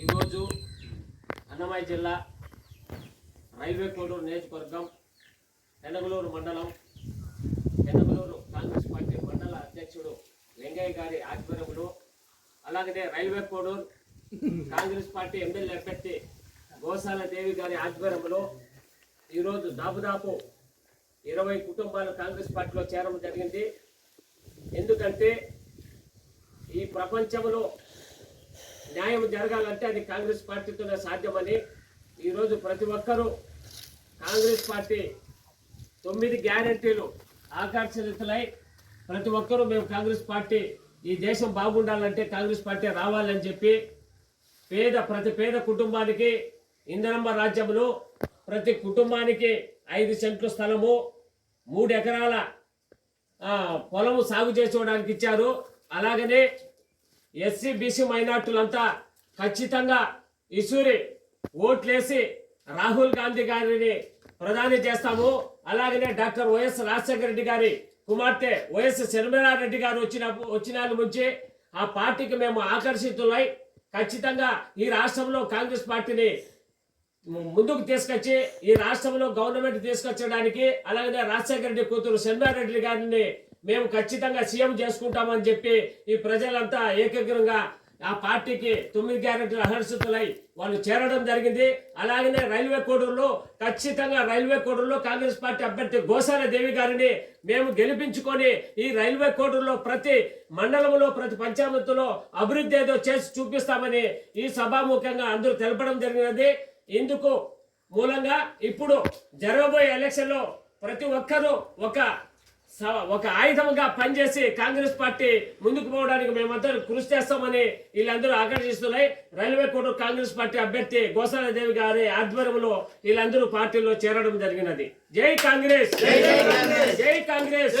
ఈరోజు అన్నమయ్య జిల్లా రైల్వే కోడూరు నియోజకవర్గం పెనగలూరు మండలం పెనగలూరు కాంగ్రెస్ పార్టీ మండల అధ్యక్షుడు వెంకయ్య గారి ఆధ్వర్యంలో అలాగే railway Koduru Congress party MLA అభ్యర్థి గోసాల దేవి గారి ఆధ్వర్యంలో ఈరోజు దాపుదాపు ఇరవై కుటుంబాలు కాంగ్రెస్ పార్టీలో చేరడం జరిగింది. ఎందుకంటే ఈ ప్రపంచంలో న్యాయం జరగాలంటే అది కాంగ్రెస్ పార్టీతోనే సాధ్యమని ఈరోజు ప్రతి ఒక్కరూ కాంగ్రెస్ పార్టీ తొమ్మిది గ్యారెంటీలు ఆకర్షితులై ప్రతి ఒక్కరూ మేము కాంగ్రెస్ పార్టీ ఈ దేశం బాగుండాలంటే కాంగ్రెస్ పార్టీ రావాలని చెప్పి పేద ప్రతి పేద కుటుంబానికి ఇంధనమ్మ రాజ్యంలో ప్రతి కుటుంబానికి ఐదు సెంట్లు స్థలము మూడు ఎకరాల పొలము సాగు చేసుకోవడానికి ఇచ్చారు. అలాగనే ఎస్సీ బీసీ మైనార్టీలంతా ఖచ్చితంగా ఇసూరి ఓట్లేసి రాహుల్ గాంధీ గారిని ప్రధాని చేస్తాము. అలాగనే డాక్టర్ వైఎస్ రాజశేఖర రెడ్డి గారి కుమార్తె వైఎస్ శర్మిలారెడ్డి గారు వచ్చిన వచ్చిన నుంచి ఆ పార్టీకి మేము ఆకర్షితులై ఖచ్చితంగా ఈ రాష్ట్రంలో కాంగ్రెస్ పార్టీని ముందుకు తీసుకొచ్చి ఈ రాష్ట్రంలో గవర్నమెంట్ తీసుకొచ్చడానికి అలాగే రాజశేఖర రెడ్డి కూతురు రెడ్డి గారిని మేము ఖచ్చితంగా సీఎం చేసుకుంటామని చెప్పి ఈ ప్రజలంతా ఏకగ్రంగా ఆ పార్టీకి తొమ్మిది గ్యారెంటీలు అహర్షితులై వాళ్ళు చేరడం జరిగింది. అలాగనే రైల్వే కోడూరులో ఖచ్చితంగా రైల్వే కోడూరులో కాంగ్రెస్ పార్టీ అభ్యర్థి గోసాల దేవి గారిని మేము గెలిపించుకొని ఈ రైల్వే కోడూరులో ప్రతి మండలంలో ప్రతి పంచాయతీలో అభివృద్ధి ఏదో చేసి చూపిస్తామని ఈ సభాముఖంగా అందరూ తెలపడం జరిగినది. ఇందుకు మూలంగా ఇప్పుడు జరగబోయే ఎలక్షన్లో ప్రతి ఒక్కరూ ఒక ఒక ఆయుధంగా పనిచేసి కాంగ్రెస్ పార్టీ ముందుకు పోవడానికి మేమందరూ కృషి చేస్తామని వీళ్ళందరూ ఆకర్షిస్తున్నాయి. రైల్వే కోర్టు కాంగ్రెస్ పార్టీ అభ్యర్థి గోసాల దేవి గారి ఆధ్వర్యంలో వీళ్ళందరూ పార్టీలో చేరడం జరిగినది. జై కాంగ్రెస్! జై కాంగ్రెస్!